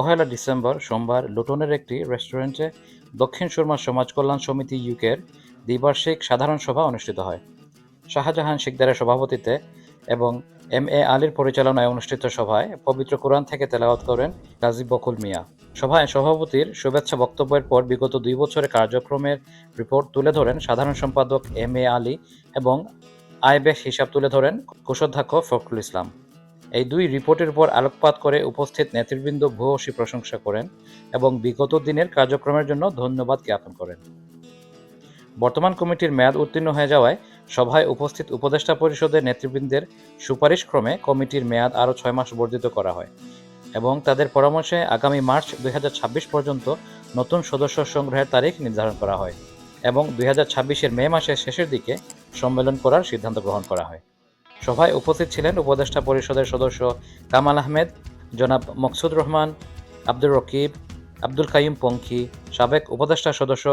পহেলা December সোমবার লুটনের একটি রেস্টুরেন্টে দক্ষিণ সুরমা সমাজ কল্যাণ সমিতি ইউকের দ্বিবার্ষিক সাধারণ সভা অনুষ্ঠিত হয়। শাহজাহান শিকদারের সভাপতিত্বে এবং এম এ আলীর পরিচালনায় অনুষ্ঠিত সভায় পবিত্র কোরআন থেকে তেলাওয়াত করেন গাজী বকুল মিয়া। সভায় সভাপতির শুভেচ্ছা বক্তব্যের পর বিগত দুই বছরের কার্যক্রমের রিপোর্ট তুলে ধরেন সাধারণ সম্পাদক এম এ আলী এবং আয়বেশ হিসাব তুলে ধরেন কোষাধ্যক্ষ ফখরুল ইসলাম। এই দুই রিপোর্টের উপর আলোকপাত করে উপস্থিত নেতৃবৃন্দ ভূয়সী প্রশংসা করেন এবং বিগত দিনের কার্যক্রমের জন্য ধন্যবাদ জ্ঞাপন করেন। বর্তমান কমিটির মেয়াদ উত্তীর্ণ হয়ে যাওয়ায় সভায় উপস্থিত উপদেষ্টা পরিষদের নেতৃবৃন্দের সুপারিশ ক্রমে কমিটির মেয়াদ আরও ছয় মাস বর্ধিত করা হয় এবং তাদের পরামর্শে আগামী মার্চ দুই হাজার ছাব্বিশ পর্যন্ত নতুন সদস্য সংগ্রহের তারিখ নির্ধারণ করা হয় এবং দুই হাজার মে মাসের শেষের দিকে সম্মেলন করার সিদ্ধান্ত গ্রহণ করা হয়। সভায় উপস্থিত ছিলেন উপদেষ্টা পরিষদের সদস্য কামাল আহমেদ, জনাব মকসুদ রহমান, আব্দুর রকিব, আব্দুল কাইম পঙ্খি, সাবেক উপদেষ্টা সদস্য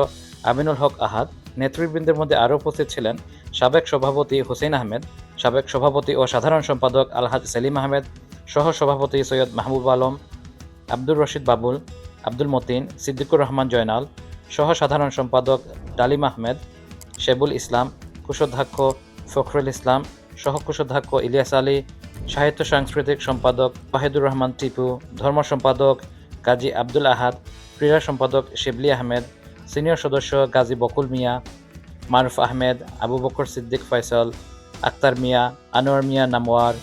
আমিনুল হক আহাদ, নেতৃবৃন্দের মধ্যে আরও উপস্থিত ছিলেন সাবেক সভাপতি হুসেইন আহমেদ, সাবেক সভাপতি ও সাধারণ সম্পাদক আলহাজ সেলিম আহমেদ, সহ সভাপতি সৈয়দ মাহবুব আলম, আব্দুর রশিদ বাবুল, আব্দুল মতিন, সিদ্দিকুর রহমান জয়নাল, সহ সাধারণ সম্পাদক ডালিম আহমেদ, শেবুল ইসলাম কুশোধ্যাক্ষ ফখরুল ইসলাম সহ কোষাধ্যক্ষ ইলিয়াস আলী, সাহিত্য সাংস্কৃতিক সম্পাদক ওয়াহিদুর রহমান টিপু, ধর্ম সম্পাদক কাজী আব্দুল আহাদ, ক্রীড়া সম্পাদক শিবলি আহমেদ, সিনিয়র সদস্য গাজী বকুল মিয়া, মারুফ আহমেদ, আবু বকর সিদ্দিক ফয়সল, আক্তার মিয়া, আনোয়ার মিয়া নামওয়ার,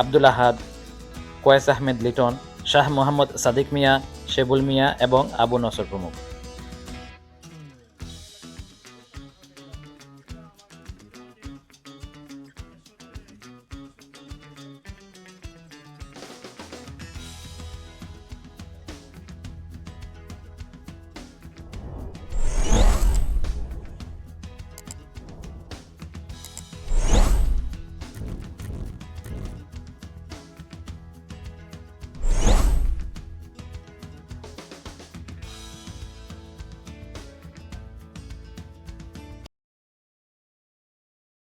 আব্দুল আহাদ, কয়েস আহমেদ লিটন, শাহ মোহাম্মদ সাদিক মিয়া, শেবুল মিয়া এবং আবু নসর প্রমুখ।